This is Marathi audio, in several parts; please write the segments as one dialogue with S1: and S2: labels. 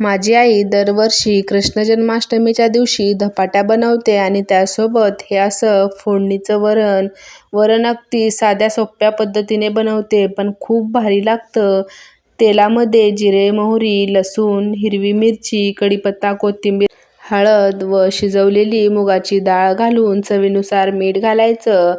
S1: माझी आई दरवर्षी कृष्ण जन्माष्टमीच्या दिवशी धपाट्या बनवते आणि त्यासोबत हे असं फोडणीचं वरण वरण अगदी साध्या सोप्या पद्धतीने बनवते पण खूप भारी लागतं. तेलामध्ये जिरे मोहरी लसूण हिरवी मिरची कढीपत्ता कोथिंबीर हळद व शिजवलेली मुगाची डाळ घालून चवीनुसार मीठ घालायचं.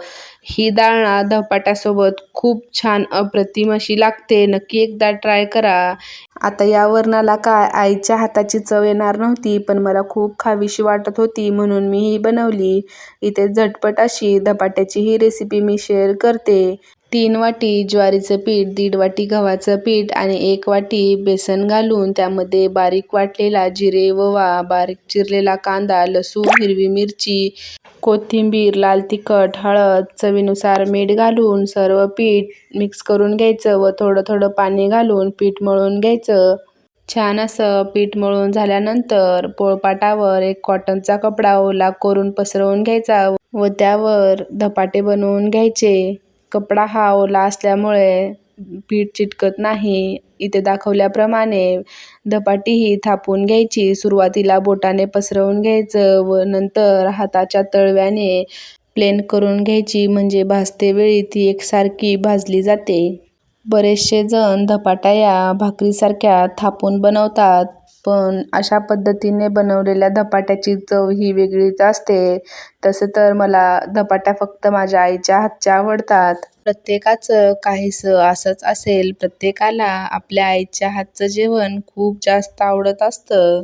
S1: ही डाळ ना धपाट्यासोबत खूप छान अप्रतिम अशी लागते. नक्की एकदा ट्राय करा. आता या वरणाला काय आईच्या हाताची चव येणार नव्हती पण मला खूप खावीशी वाटत होती म्हणून मी ही बनवली. इथे झटपट अशी धपाट्याची ही रेसिपी मी शेअर करते. तीन वाटी ज्वारीचं पीठ दीड वाटी गव्हाचं पीठ आणि एक वाटी बेसन घालून त्यामध्ये बारीक वाटलेला जिरे ववा बारीक चिरलेला कांदा लसूण हिरवी मिरची कोथिंबीर लाल तिखट हळद चवीनुसार मीठ घालून सर्व पीठ मिक्स करून घ्यायचं व थोडं थोडं पाणी घालून पीठ मळून घ्यायचं. छान असं पीठ मळून झाल्यानंतर पोळपाटावर एक कॉटनचा कपडा ओला करून पसरवून घ्यायचा व त्यावर धपाटे बनवून घ्यायचे. कपडा हा ओला असल्यामुळे पीठ चिटकत नाही. इथे दाखवल्याप्रमाणे धपाटी ही थापून घ्यायची. सुरुवातीला बोटाने पसरवून घ्यायचं व नंतर हाताच्या तळव्याने प्लेन करून घ्यायची म्हणजे भाजते वेळी ती एकसारखी भाजली जाते. बरेचसे जण धपाटा या भाकरीसारख्या थापून बनवतात. पण अशा पद्धतीने बनवलेल्या धपाट्याची चव ही वेगळीच असते. तसं तर मला धपाट्या फक्त माझ्या आईच्या हातच्या आवडतात. प्रत्येकाचं काहीसं असंच असेल प्रत्येकाला आपल्या आईच्या हातचं जेवण खूप जास्त आवडत असतं.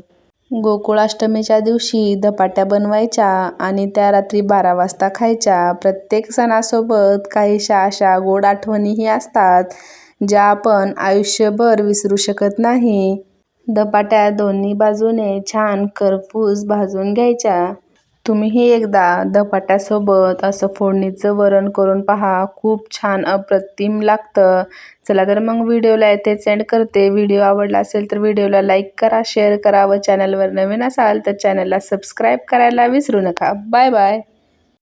S1: गोकुळाष्टमीच्या दिवशी धपाट्या बनवायच्या आणि त्या रात्री बारा वाजता खायच्या. प्रत्येक सणासोबत काहीशा अशा गोड आठवणीही असतात ज्या आपण आयुष्यभर विसरू शकत नाही. धपाट्या दोन्ही बाजूने छान करपूस भाजून घ्यायच्या. तुम्हीही एकदा धपाट्यासोबत असं फोडणीचं वरण करून पहा. खूप छान अप्रतिम लागतं. चला तर मग व्हिडिओला येथे सेंड करते. व्हिडिओ आवडला असेल तर व्हिडिओला लाईक करा शेअर करा व चॅनलवर नवीन असाल तर चॅनलला सबस्क्राईब करायला विसरू नका. Bye bye